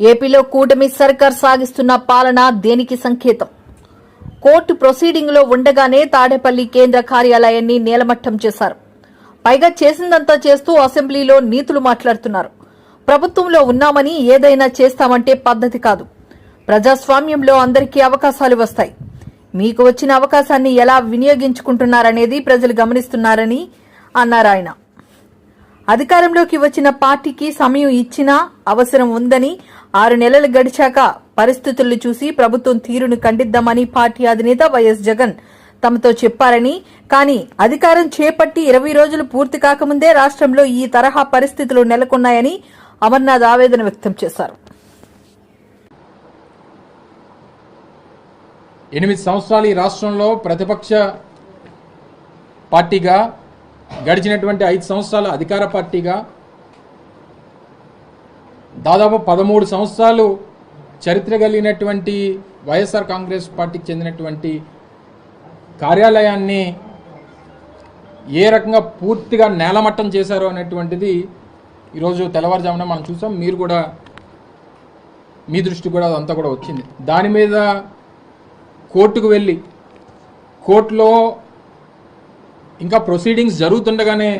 ఏపీలో కూటమి సర్కార్ సాగిస్తున్న పాలన దేనికి సంకేతం? కోర్టు ప్రొసీడింగ్లో ఉండగానే తాడేపల్లి కేంద్ర కార్యాలయాన్ని నేలమట్టం చేశారు. పైగా చేసిందంతా చేస్తూ అసెంబ్లీలో నీతులు మాట్లాడుతున్నారు. ప్రభుత్వంలో ఉన్నామని ఏదైనా చేస్తామంటే పద్ధతి కాదు. ప్రజాస్వామ్యంలో అందరికీ అవకాశాలు వస్తాయి. మీకు వచ్చిన అవకాశాన్ని ఎలా వినియోగించుకుంటున్నారనేది ప్రజలు గమనిస్తున్నారని అన్నారు ఆయన. అధికారంలోకి వచ్చిన పార్టీకి సమయం ఇచ్చినా అవసరం ఉందని ఆరు నెలలు గడిచాక పరిస్థితులు చూసి ప్రభుత్వం తీరును ఖండిద్దామని పార్టీ అధినేత వైఎస్ జగన్ తమతో చెప్పారని కానీ అధికారం చేపట్టి ఇరవై రోజులు పూర్తి కాకముందే రాష్ట్రంలో ఈ తరహా పరిస్థితులు నెలకొన్నాయని అమర్నాథ్ ఆవేదన వ్యక్తం చేశారు. ఎనిమిది సంవత్సరాలు ఈ రాష్ట్రంలో ప్రతిపక్ష పార్టీగా గడిచినటువంటి ఐదు సంవత్సరాలు అధికార పార్టీగా దాదాపు పదమూడు సంవత్సరాలు చరిత్ర కలిగినటువంటి వైఎస్ఆర్ కాంగ్రెస్ పార్టీకి చెందినటువంటి కార్యాలయాన్ని ఏ రకంగా పూర్తిగా నేలమట్టం చేశారో అనేటువంటిది ఈరోజు తెల్లవారుజామున మనం చూసాం. మీరు కూడా మీ దృష్టి కూడా అదంతా కూడా వచ్చింది. దాని మీద కోర్టుకు వెళ్ళి కోర్టులో ఇంకా ప్రొసీడింగ్స్ జరుగుతుండగానే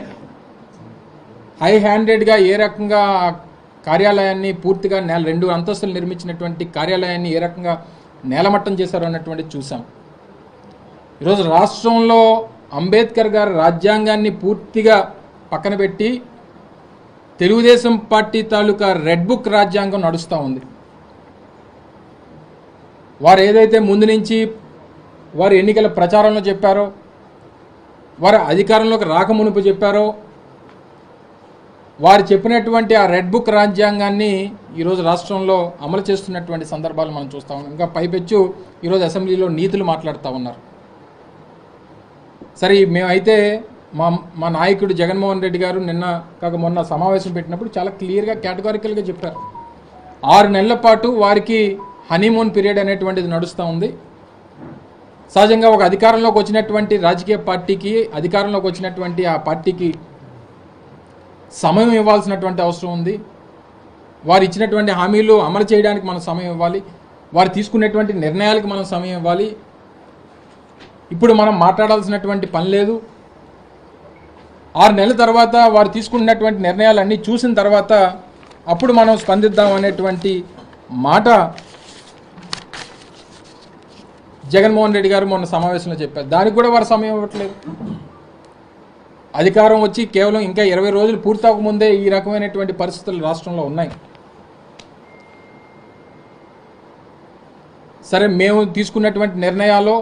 హై హ్యాండెడ్గా ఏ రకంగా కార్యాలయాన్ని పూర్తిగా నేల రెండు అంతస్తులు నిర్మించినటువంటి కార్యాలయాన్ని ఏ రకంగా నేలమట్టం చేశారు అన్నటువంటిది చూసాం ఈరోజు రాష్ట్రంలో అంబేద్కర్ గారి రాజ్యాంగాన్ని పూర్తిగా పక్కన పెట్టి తెలుగుదేశం పార్టీ తాలూకా రెడ్ బుక్ రాజ్యాంగం నడుస్తూ ఉంది. వారు ఏదైతే ముందు నుంచి వారు ఎన్నికల ప్రచారంలో చెప్పారో వారు అధికారంలోకి రాకమునుపు చెప్పారో వారు చెప్పినటువంటి ఆ రెడ్ బుక్ రాజ్యాంగాన్ని ఈరోజు రాష్ట్రంలో అమలు చేస్తున్నటువంటి సందర్భాలు మనం చూస్తూ ఉన్నాం. ఇంకా పైపెచ్చు ఈరోజు అసెంబ్లీలో నీతులు మాట్లాడుతూ ఉన్నారు. సరే మేమైతే మా మా నాయకుడు జగన్మోహన్ రెడ్డి గారు నిన్న కాక మొన్న సమావేశం పెట్టినప్పుడు చాలా క్లియర్గా కేటగారికల్గా చెప్పారు. ఆరు నెలల పాటు వారికి హనీమూన్ పీరియడ్ అనేటువంటిది నడుస్తూ ఉంది. సహజంగా ఒక అధికారంలోకి వచ్చినటువంటి రాజకీయ పార్టీకి అధికారంలోకి వచ్చినటువంటి ఆ పార్టీకి సమయం ఇవ్వాల్సినటువంటి అవసరం ఉంది. వారు ఇచ్చినటువంటి హామీలు అమలు చేయడానికి మనం సమయం ఇవ్వాలి. వారు తీసుకునేటువంటి నిర్ణయాలకు మనం సమయం ఇవ్వాలి. ఇప్పుడు మనం మాట్లాడాల్సినటువంటి పని లేదు. ఆరు నెలల తర్వాత వారు తీసుకున్నటువంటి నిర్ణయాలన్నీ చూసిన తర్వాత అప్పుడు మనం స్పందిద్దాం అనేటువంటి మాట జగన్మోహన్ రెడ్డి గారు మొన్న సమావేశంలో చెప్పారు. దానికి కూడా వారు సమయం ఇవ్వట్లేదు. అధికారం వచ్చి కేవలం ఇంకా ఇరవై రోజులు పూర్తవకముందే ఈ రకమైనటువంటి పరిస్థితులు రాష్ట్రంలో ఉన్నాయి. సరే మేము తీసుకున్నటువంటి నిర్ణయాలు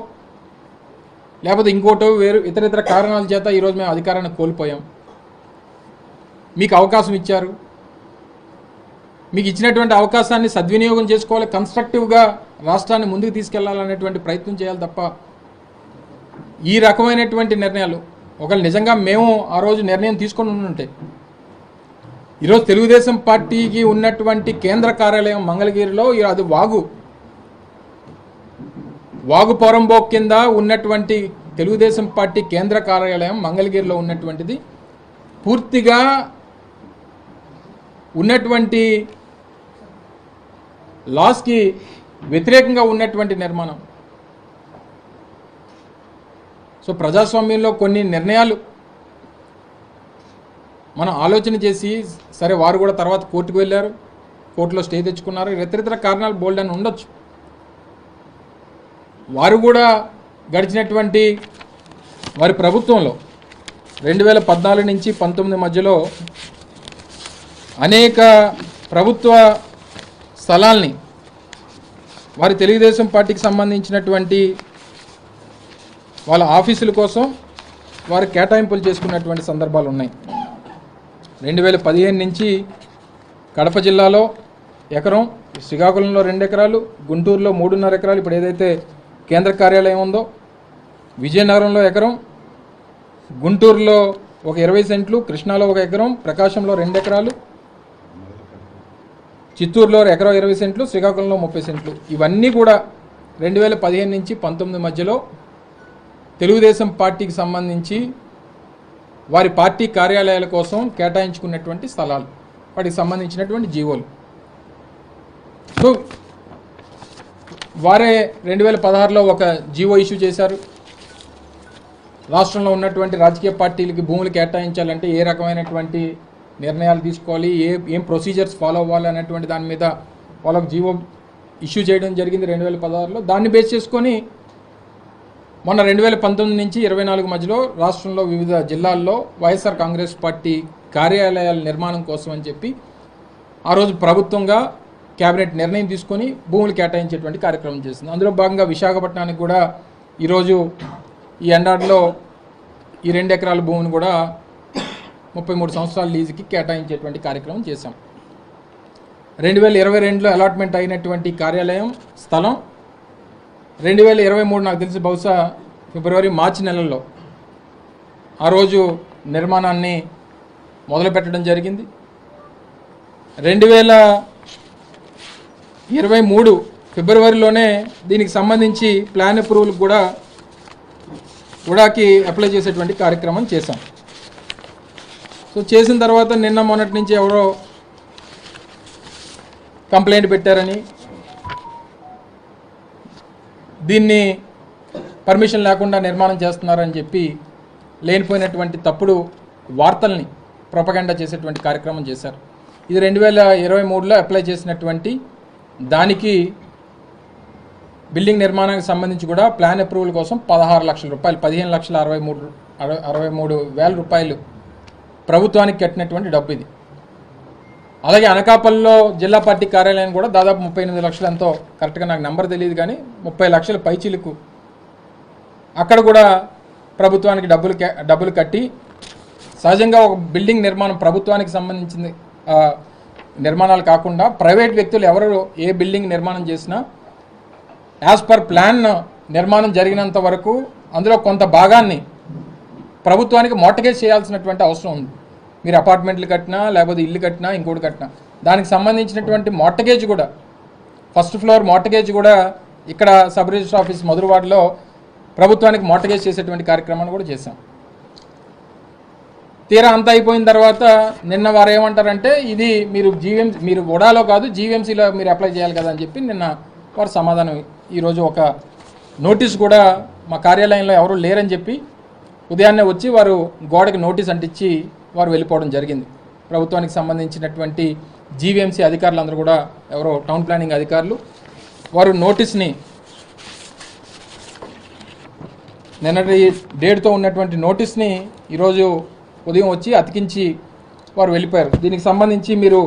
లేకపోతే ఇంకోటో వేరు ఇతర ఇతర కారణాల చేత ఈరోజు మేము అధికారాన్ని కోల్పోయాం. మీకు అవకాశం ఇచ్చారు. మీకు ఇచ్చినటువంటి అవకాశాన్ని సద్వినియోగం చేసుకోవాలి కన్స్ట్రక్టివ్గా రాష్ట్రాన్ని ముందుకు తీసుకెళ్ళాలనేటువంటి ప్రయత్నం చేయాలి తప్ప ఈ రకమైనటువంటి నిర్ణయాలు ఒకవేళ నిజంగా మేము ఆ రోజు నిర్ణయం తీసుకొని ఉంటే ఈరోజు తెలుగుదేశం పార్టీకి ఉన్నటువంటి కేంద్ర కార్యాలయం మంగళగిరిలో అది వాగు. వాగు పొరంబోక్ కింద ఉన్నటువంటి తెలుగుదేశం పార్టీ కేంద్ర కార్యాలయం మంగళగిరిలో ఉన్నటువంటిది. పూర్తిగా ఉన్నటువంటి లాస్కి వ్యతిరేకంగా ఉన్నటువంటి నిర్మాణం. సో ప్రజాస్వామ్యంలో కొన్ని నిర్ణయాలు మనం ఆలోచన చేసి సరే వారు కూడా తర్వాత కోర్టుకు వెళ్ళారు కోర్టులో స్టే తెచ్చుకున్నారు ఇతరితర కారణాలు బోల్డ్ అని ఉండొచ్చు. వారు కూడా గడిచినటువంటి వారి ప్రభుత్వంలో రెండు వేల పద్నాలుగు నుంచి పంతొమ్మిది మధ్యలో అనేక ప్రభుత్వ స్థలాల్ని వారి తెలుగుదేశం పార్టీకి సంబంధించినటువంటి వాళ్ళ ఆఫీసుల కోసం వారు కేటాయింపులు చేసుకున్నటువంటి సందర్భాలు ఉన్నాయి. రెండు వేల పదిహేను నుంచి కడప జిల్లాలో ఎకరం శ్రీకాకుళంలో రెండు ఎకరాలు గుంటూరులో మూడున్నర ఎకరాలు ఇప్పుడు ఏదైతే కేంద్ర కార్యాలయం ఉందో విజయనగరంలో ఎకరం గుంటూరులో ఒక ఇరవై సెంట్లు కృష్ణాలో ఒక ఎకరం ప్రకాశంలో రెండు ఎకరాలు చిత్తూరులో ఎకరో ఇరవై సెంట్లు శ్రీకాకుళంలో ముప్పై సెంట్లు. ఇవన్నీ కూడా రెండు వేల పదిహేను నుంచి పంతొమ్మిది మధ్యలో తెలుగుదేశం పార్టీకి సంబంధించి వారి పార్టీ కార్యాలయాల కోసం కేటాయించుకున్నటువంటి స్థలాలు. వాటికి సంబంధించినటువంటి జీవోలు. సో వారే రెండు వేల పదహారులో ఒక జీవో ఇష్యూ చేశారు. రాష్ట్రంలో ఉన్నటువంటి రాజకీయ పార్టీలకి భూములు కేటాయించాలంటే ఏ రకమైనటువంటి నిర్ణయాలు తీసుకోవాలి ఏ ఏం ప్రొసీజర్స్ ఫాలో అవ్వాలి అనేటువంటి దాని మీద వాళ్ళకు జీవో ఇష్యూ చేయడం జరిగింది రెండు వేల పదహారులో. దాన్ని బేస్ చేసుకొని మొన్న రెండు వేల పంతొమ్మిది నుంచి ఇరవై నాలుగు మధ్యలో రాష్ట్రంలో వివిధ జిల్లాల్లో వైఎస్ఆర్ కాంగ్రెస్ పార్టీ కార్యాలయాల నిర్మాణం కోసం అని చెప్పి ఆ రోజు ప్రభుత్వంగా కేబినెట్ నిర్ణయం తీసుకొని భూములు కేటాయించేటువంటి కార్యక్రమం చేసింది. అందులో భాగంగా విశాఖపట్నానికి కూడా ఈరోజు ఈ ఎండాడిలో ఈ రెండు ఎకరాల భూమిని కూడా ముప్పై మూడు సంవత్సరాల లీజుకి కేటాయించేటువంటి కార్యక్రమం చేశాం. రెండు వేల ఇరవై రెండులో అలాట్మెంట్ అయినటువంటి కార్యాలయం స్థలం రెండు వేల ఇరవై మూడు నాకు తెలిసి బహుశా ఫిబ్రవరి మార్చి నెలల్లో ఆ రోజు నిర్మాణాన్ని మొదలుపెట్టడం జరిగింది. రెండు వేల ఇరవై మూడు ఫిబ్రవరిలోనే దీనికి సంబంధించి ప్లాన్ అప్రూవల్ కూడా ఉడాకి అప్లై చేసేటువంటి కార్యక్రమం చేశాం. సో చేసిన తర్వాత నిన్న మొన్నటి నుంచి ఎవరో కంప్లైంట్ పెట్టారని దీన్ని పర్మిషన్ లేకుండా నిర్మాణం చేస్తున్నారని చెప్పి లేనిపోయినటువంటి తప్పుడు వార్తల్ని ప్రొపగండా చేసేటువంటి కార్యక్రమం చేశారు. ఇది రెండు వేల ఇరవై మూడులో అప్లై చేసినటువంటి దానికి బిల్డింగ్ నిర్మాణానికి సంబంధించి కూడా ప్లాన్ అప్రూవల్ కోసం పదహారు లక్షల రూపాయలు పదిహేను లక్షల అరవై మూడు అరవై అరవై మూడు వేల రూపాయలు ప్రభుత్వానికి కట్టినటువంటి డబ్బు ఇది. అలాగే అనకాపల్లిలో జిల్లా పార్టీ కార్యాలయం కూడా దాదాపు ముప్పై ఎనిమిది లక్షలంతో కరెక్ట్గా నాకు నెంబర్ తెలియదు కానీ ముప్పై లక్షల పైచిలుకు. అక్కడ కూడా ప్రభుత్వానికి డబ్బులు డబ్బులు కట్టి సహజంగా ఒక బిల్డింగ్ నిర్మాణం ప్రభుత్వానికి సంబంధించింది నిర్మాణాలు కాకుండా ప్రైవేట్ వ్యక్తులు ఎవరు ఏ బిల్డింగ్ నిర్మాణం చేసినా యాజ్ పర్ ప్లాన్ నిర్మాణం జరిగినంత వరకు అందులో కొంత భాగాన్ని ప్రభుత్వానికి మోటగేజ్ చేయాల్సినటువంటి అవసరం ఉంది. మీరు అపార్ట్మెంట్లు కట్టినా లేకపోతే ఇల్లు కట్టినా ఇంకోటి కట్టినా. దానికి సంబంధించినటువంటి మోటగేజ్ కూడా ఫస్ట్ ఫ్లోర్ మోటగేజ్ కూడా ఇక్కడ సబ్ రిజిస్టర్ ఆఫీస్ మధురవాడలో ప్రభుత్వానికి మోటగేజ్ చేసేటువంటి కార్యక్రమాన్ని కూడా చేశాం. తీరా అంతా అయిపోయిన తర్వాత నిన్న వారు ఏమంటారంటే ఇది మీరు జీవీఎం మీరు ఉడాలో కాదు జీవీఎంసీలో మీరు అప్లై చేయాలి కదా అని చెప్పి నిన్న వారు సమాధానం ఈరోజు ఒక నోటీస్ కూడా మా కార్యాలయంలో ఎవరు లేరని చెప్పి ఉదయాన్నే వచ్చి వారు గోడకి నోటీస్ అంటించి వారు వెళ్ళిపోవడం జరిగింది. ప్రభుత్వానికి సంబంధించినటువంటి జీవీఎంసీ అధికారులందరూ కూడా ఎవరో టౌన్ ప్లానింగ్ అధికారులు వారు నోటీస్ని నిన్నటి డేట్తో ఉన్నటువంటి నోటీస్ని ఈరోజు ఉదయం వచ్చి అతికించి వారు వెళ్ళిపోయారు. దీనికి సంబంధించి మీరు